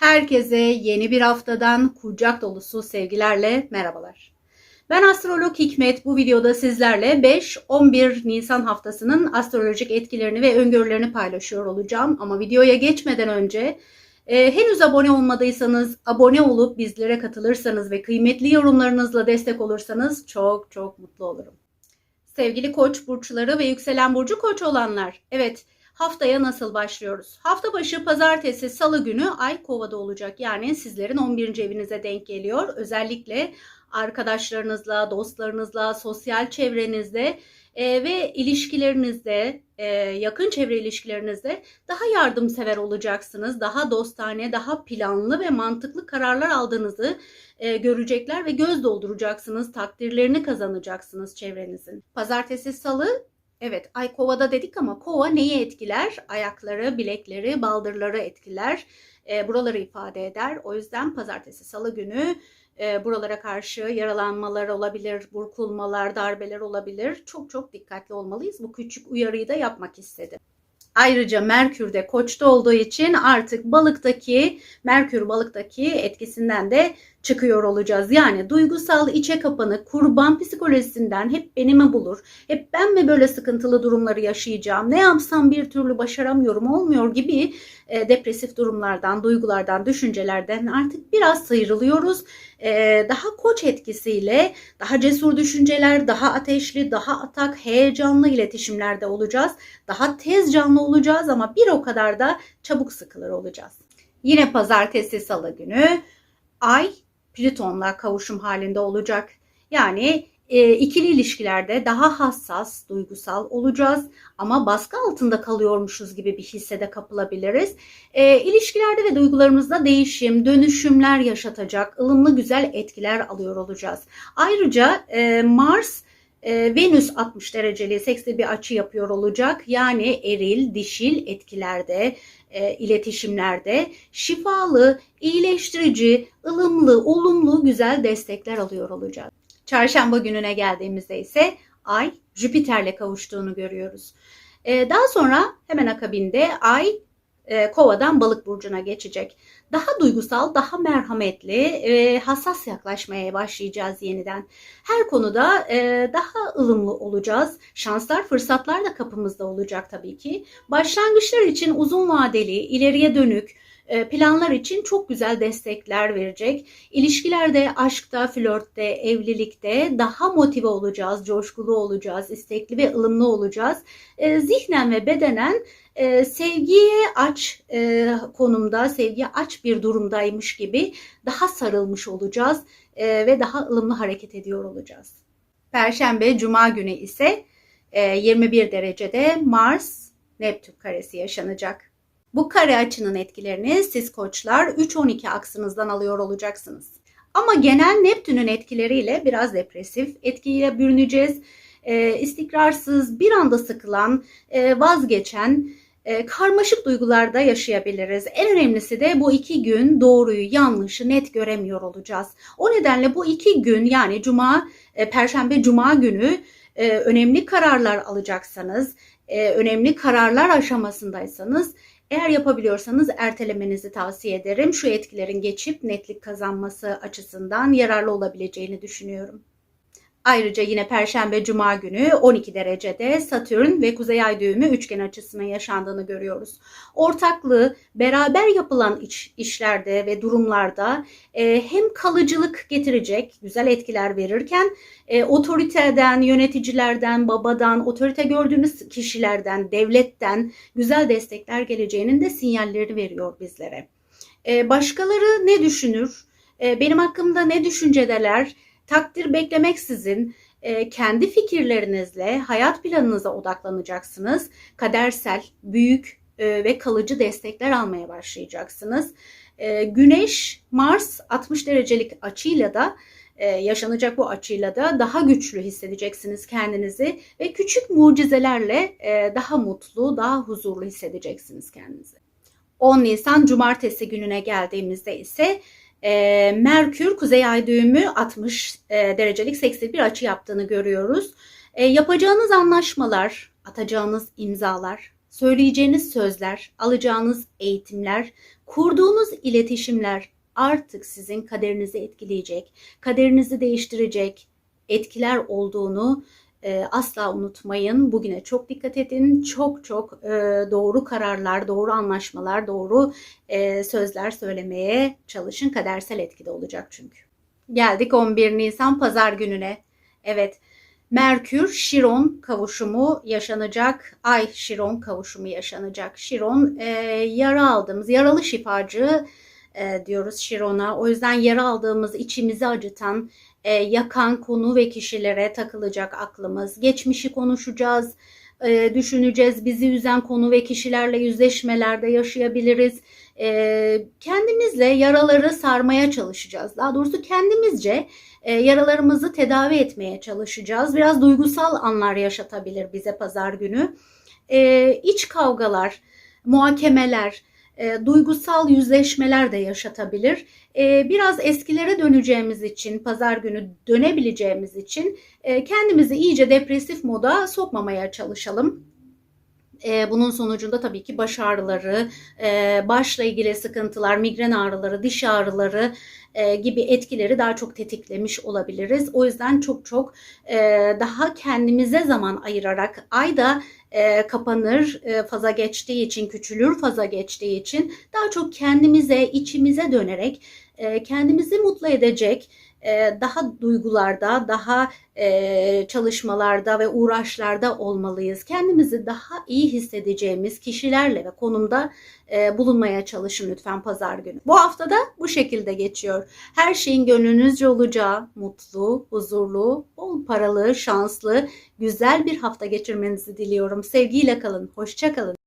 Herkese yeni bir haftadan kucak dolusu sevgilerle merhabalar. Ben astrolog Hikmet. Bu videoda sizlerle 5-11 Nisan haftasının astrolojik etkilerini ve öngörülerini paylaşıyor olacağım. Ama videoya geçmeden önce e, henüz abone olmadıysanız abone olup bizlere katılırsanız ve kıymetli yorumlarınızla destek olursanız çok çok mutlu olurum. Sevgili koç burçları ve yükselen burcu koç olanlar. Evet haftaya nasıl başlıyoruz? Hafta başı pazartesi salı günü ay kovada olacak. Yani sizlerin 11. evinize denk geliyor. Özellikle arkadaşlarınızla, dostlarınızla, sosyal çevrenizde e, ve ilişkilerinizde, e, yakın çevre ilişkilerinizde daha yardımsever olacaksınız. Daha dostane, daha planlı ve mantıklı kararlar aldığınızı e, görecekler ve göz dolduracaksınız. Takdirlerini kazanacaksınız çevrenizin. Pazartesi, salı Evet, ay kovada dedik ama kova neyi etkiler? Ayakları, bilekleri, baldırları etkiler. E, buraları ifade eder. O yüzden pazartesi, salı günü e, buralara karşı yaralanmalar olabilir, burkulmalar, darbeler olabilir. Çok çok dikkatli olmalıyız. Bu küçük uyarıyı da yapmak istedim. Ayrıca Merkür de koçta olduğu için artık balıktaki, Merkür balıktaki etkisinden de çıkıyor olacağız. Yani duygusal içe kapanık, kurban psikolojisinden hep beni mi bulur? Hep ben mi böyle sıkıntılı durumları yaşayacağım? Ne yapsam bir türlü başaramıyorum, olmuyor gibi e, depresif durumlardan, duygulardan, düşüncelerden artık biraz sıyrılıyoruz. E, daha koç etkisiyle daha cesur düşünceler, daha ateşli, daha atak, heyecanlı iletişimlerde olacağız. Daha tez canlı olacağız ama bir o kadar da çabuk sıkılır olacağız. Yine pazartesi salı günü ay Plüton'la kavuşum halinde olacak. Yani e, ikili ilişkilerde daha hassas, duygusal olacağız ama baskı altında kalıyormuşuz gibi bir hisse de kapılabiliriz. E, ilişkilerde ve duygularımızda değişim, dönüşümler yaşatacak, ılımlı güzel etkiler alıyor olacağız. Ayrıca e, Mars e, Venüs 60 dereceli seksli bir açı yapıyor olacak. Yani eril, dişil etkilerde, e, iletişimlerde şifalı, iyileştirici, ılımlı, olumlu, güzel destekler alıyor olacağız. Çarşamba gününe geldiğimizde ise Ay Jüpiter'le kavuştuğunu görüyoruz. E, daha sonra hemen akabinde Ay e, Kova'dan Balık burcuna geçecek. Daha duygusal, daha merhametli, e, hassas yaklaşmaya başlayacağız yeniden. Her konuda e, daha ılımlı olacağız. Şanslar, fırsatlar da kapımızda olacak tabii ki. Başlangıçlar için uzun vadeli, ileriye dönük planlar için çok güzel destekler verecek. İlişkilerde, aşkta, flörtte, evlilikte daha motive olacağız, coşkulu olacağız, istekli ve ılımlı olacağız. E, zihnen ve bedenen e, sevgiye aç konumda, sevgiye aç bir durumdaymış gibi daha sarılmış olacağız ve daha ılımlı hareket ediyor olacağız. Perşembe, Cuma günü ise 21 derecede Mars Neptün karesi yaşanacak. Bu kare açının etkilerini siz koçlar 3-12 aksınızdan alıyor olacaksınız. Ama genel Neptün'ün etkileriyle biraz depresif etkiye bürüneceğiz. E, istikrarsız, bir anda sıkılan, e, vazgeçen, e, karmaşık duygularda yaşayabiliriz. En önemlisi de bu iki gün doğruyu, yanlışı net göremiyor olacağız. O nedenle bu iki gün yani Cuma, e, Perşembe, Cuma günü e, önemli kararlar alacaksanız, e, önemli kararlar aşamasındaysanız eğer yapabiliyorsanız ertelemenizi tavsiye ederim. Şu etkilerin geçip netlik kazanması açısından yararlı olabileceğini düşünüyorum. Ayrıca yine Perşembe Cuma günü 12 derecede Satürn ve Kuzey Ay düğümü üçgen açısının yaşandığını görüyoruz. Ortaklığı beraber yapılan iş, işlerde ve durumlarda e, hem kalıcılık getirecek, güzel etkiler verirken e, otoriteden, yöneticilerden, babadan, otorite gördüğümüz kişilerden, devletten güzel destekler geleceğinin de sinyallerini veriyor bizlere. E, başkaları ne düşünür? E, benim hakkımda ne düşüncedeler? Takdir beklemeksizin e, kendi fikirlerinizle hayat planınıza odaklanacaksınız. Kadersel, büyük e, ve kalıcı destekler almaya başlayacaksınız. E, Güneş, Mars 60 derecelik açıyla da yaşanacak bu açıyla da daha güçlü hissedeceksiniz kendinizi ve küçük mucizelerle daha mutlu, daha huzurlu hissedeceksiniz kendinizi. 10 Nisan Cumartesi gününe geldiğimizde ise e, Merkür kuzey ay düğümü 60 e, derecelik seksi bir açı yaptığını görüyoruz. E, yapacağınız anlaşmalar, atacağınız imzalar, söyleyeceğiniz sözler, alacağınız eğitimler, kurduğunuz iletişimler artık sizin kaderinizi etkileyecek, kaderinizi değiştirecek etkiler olduğunu e, asla unutmayın. Bugüne çok dikkat edin. Çok çok e, doğru kararlar, doğru anlaşmalar, doğru e, sözler söylemeye çalışın. Kadersel etkide olacak çünkü. Geldik 11 Nisan pazar gününe. Evet. Merkür Şiron kavuşumu yaşanacak. Ay Şiron kavuşumu yaşanacak. Şiron e, yara aldığımız yaralı şifacı e, diyoruz Şiron'a. O yüzden yara aldığımız içimizi acıtan, e, yakan konu ve kişilere takılacak aklımız. Geçmişi konuşacağız, e, düşüneceğiz. Bizi üzen konu ve kişilerle yüzleşmelerde yaşayabiliriz. E, kendimizle yaraları sarmaya çalışacağız. Daha doğrusu kendimizce e, yaralarımızı tedavi etmeye çalışacağız. Biraz duygusal anlar yaşatabilir bize pazar günü. E, iç kavgalar, muhakemeler, e, duygusal yüzleşmeler de yaşatabilir. E, biraz eskilere döneceğimiz için, pazar günü dönebileceğimiz için e, kendimizi iyice depresif moda sokmamaya çalışalım. E, bunun sonucunda tabii ki baş ağrıları, e, başla ilgili sıkıntılar, migren ağrıları, diş ağrıları e, gibi etkileri daha çok tetiklemiş olabiliriz. O yüzden çok çok e, daha kendimize zaman ayırarak ayda e, kapanır e, faza geçtiği için, küçülür faza geçtiği için daha çok kendimize, içimize dönerek e, kendimizi mutlu edecek, daha duygularda, daha e, çalışmalarda ve uğraşlarda olmalıyız. Kendimizi daha iyi hissedeceğimiz kişilerle ve konumda e, bulunmaya çalışın lütfen pazar günü. Bu haftada bu şekilde geçiyor. Her şeyin gönlünüzce olacağı, mutlu, huzurlu, bol paralı, şanslı, güzel bir hafta geçirmenizi diliyorum. Sevgiyle kalın, hoşça kalın.